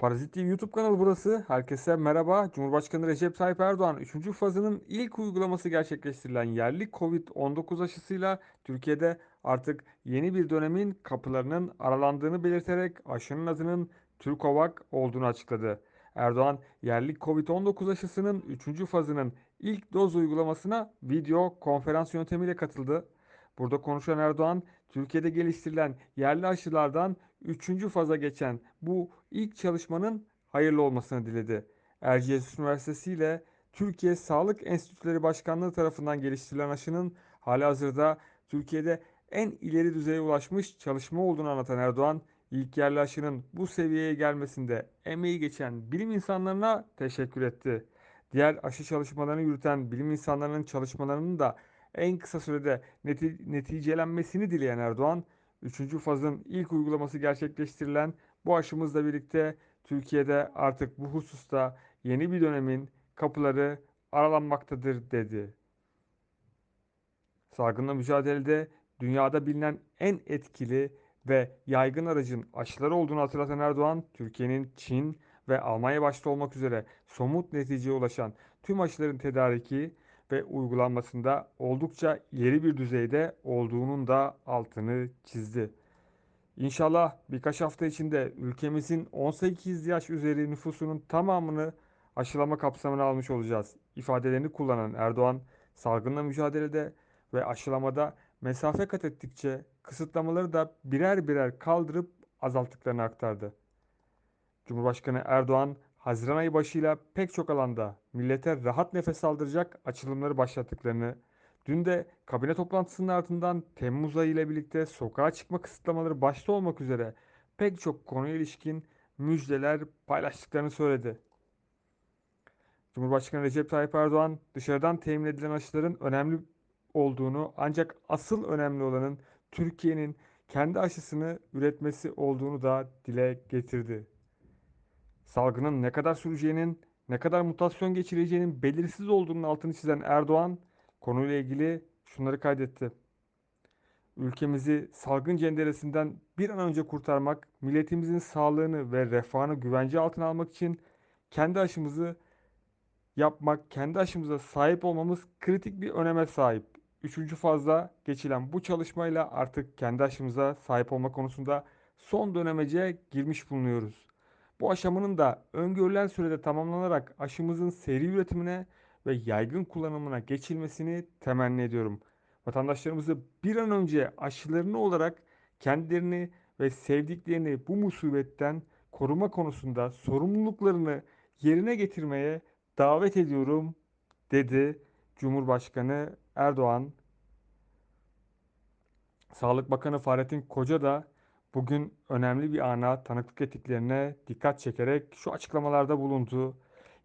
Parazit TV YouTube kanalı burası. Herkese merhaba. Cumhurbaşkanı Recep Tayyip Erdoğan 3. fazının ilk uygulaması gerçekleştirilen yerli Covid-19 aşısıyla Türkiye'de artık yeni bir dönemin kapılarının aralandığını belirterek aşının adının Türkovak olduğunu açıkladı. Erdoğan yerli Covid-19 aşısının 3. fazının ilk doz uygulamasına video konferans yöntemiyle katıldı. Burada konuşan Erdoğan, Türkiye'de geliştirilen yerli aşılardan 3. faza geçen bu ilk çalışmanın hayırlı olmasını diledi. Erciyes Üniversitesi ile Türkiye Sağlık Enstitüleri Başkanlığı tarafından geliştirilen aşının halihazırda Türkiye'de en ileri düzeye ulaşmış çalışma olduğunu anlatan Erdoğan, ilk yerli aşının bu seviyeye gelmesinde emeği geçen bilim insanlarına teşekkür etti. Diğer aşı çalışmalarını yürüten bilim insanlarının çalışmalarının da en kısa sürede neti neticelenmesini dileyen Erdoğan, 3. fazın ilk uygulaması gerçekleştirilen bu aşımızla birlikte Türkiye'de artık bu hususta yeni bir dönemin kapıları aralanmaktadır dedi. Salgınla mücadelede dünyada bilinen en etkili ve yaygın aracın aşıları olduğunu hatırlatan Erdoğan, Türkiye'nin Çin ve Almanya başta olmak üzere somut neticeye ulaşan tüm aşıların tedariki ve uygulanmasında oldukça ileri bir düzeyde olduğunun da altını çizdi. İnşallah birkaç hafta içinde ülkemizin 18 yaş üzeri nüfusunun tamamını aşılama kapsamına almış olacağız. ifadelerini kullanan Erdoğan, salgınla mücadelede ve aşılamada mesafe kat ettikçe kısıtlamaları da birer birer kaldırıp azalttıklarını aktardı. Cumhurbaşkanı Erdoğan, Haziran ayı başıyla pek çok alanda millete rahat nefes aldıracak açılımları başlattıklarını, dün de kabine toplantısının ardından Temmuz ayı ile birlikte sokağa çıkma kısıtlamaları başta olmak üzere pek çok konuya ilişkin müjdeler paylaştıklarını söyledi. Cumhurbaşkanı Recep Tayyip Erdoğan dışarıdan temin edilen aşıların önemli olduğunu ancak asıl önemli olanın Türkiye'nin kendi aşısını üretmesi olduğunu da dile getirdi salgının ne kadar süreceğinin, ne kadar mutasyon geçireceğinin belirsiz olduğunun altını çizen Erdoğan konuyla ilgili şunları kaydetti. Ülkemizi salgın cenderesinden bir an önce kurtarmak, milletimizin sağlığını ve refahını güvence altına almak için kendi aşımızı yapmak, kendi aşımıza sahip olmamız kritik bir öneme sahip. Üçüncü fazla geçilen bu çalışmayla artık kendi aşımıza sahip olma konusunda son dönemece girmiş bulunuyoruz. Bu aşamanın da öngörülen sürede tamamlanarak aşımızın seri üretimine ve yaygın kullanımına geçilmesini temenni ediyorum. Vatandaşlarımızı bir an önce aşılarını olarak kendilerini ve sevdiklerini bu musibetten koruma konusunda sorumluluklarını yerine getirmeye davet ediyorum dedi Cumhurbaşkanı Erdoğan. Sağlık Bakanı Fahrettin Koca da bugün önemli bir ana tanıklık ettiklerine dikkat çekerek şu açıklamalarda bulundu.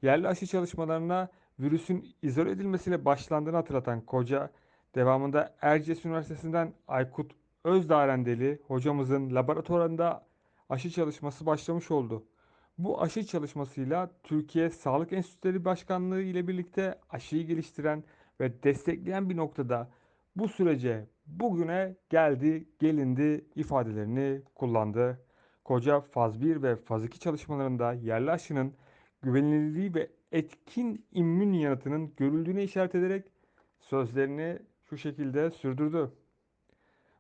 Yerli aşı çalışmalarına virüsün izole edilmesiyle başlandığını hatırlatan Koca, devamında Erciyes Üniversitesi'nden Aykut Özdarendeli hocamızın laboratuvarında aşı çalışması başlamış oldu. Bu aşı çalışmasıyla Türkiye Sağlık Enstitüleri Başkanlığı ile birlikte aşıyı geliştiren ve destekleyen bir noktada bu sürece bugüne geldi, gelindi ifadelerini kullandı. Koca faz 1 ve faz 2 çalışmalarında yerli aşının güvenilirliği ve etkin immün yanıtının görüldüğüne işaret ederek sözlerini şu şekilde sürdürdü.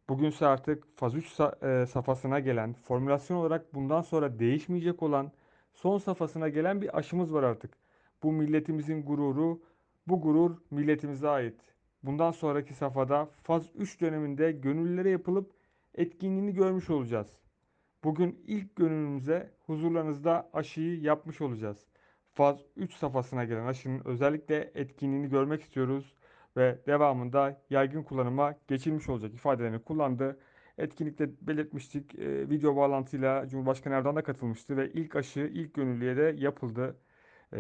Bugünse artık faz 3 e, safhasına gelen, formülasyon olarak bundan sonra değişmeyecek olan son safhasına gelen bir aşımız var artık. Bu milletimizin gururu, bu gurur milletimize ait. Bundan sonraki safhada faz 3 döneminde gönüllülere yapılıp etkinliğini görmüş olacağız. Bugün ilk gönüllümüze huzurlarınızda aşıyı yapmış olacağız. Faz 3 safhasına gelen aşının özellikle etkinliğini görmek istiyoruz ve devamında yaygın kullanıma geçilmiş olacak ifadelerini kullandı. Etkinlikte belirtmiştik. E, video bağlantıyla Cumhurbaşkanı Erdoğan da katılmıştı ve ilk aşı ilk gönüllüye de yapıldı. E,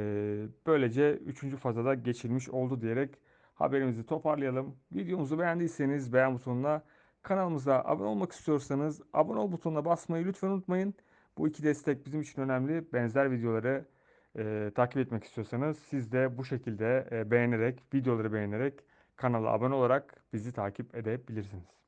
böylece 3. fazada geçilmiş oldu diyerek haberimizi toparlayalım. Videomuzu beğendiyseniz beğen butonuna, kanalımıza abone olmak istiyorsanız abone ol butonuna basmayı lütfen unutmayın. Bu iki destek bizim için önemli. Benzer videoları e, takip etmek istiyorsanız siz de bu şekilde e, beğenerek, videoları beğenerek kanala abone olarak bizi takip edebilirsiniz.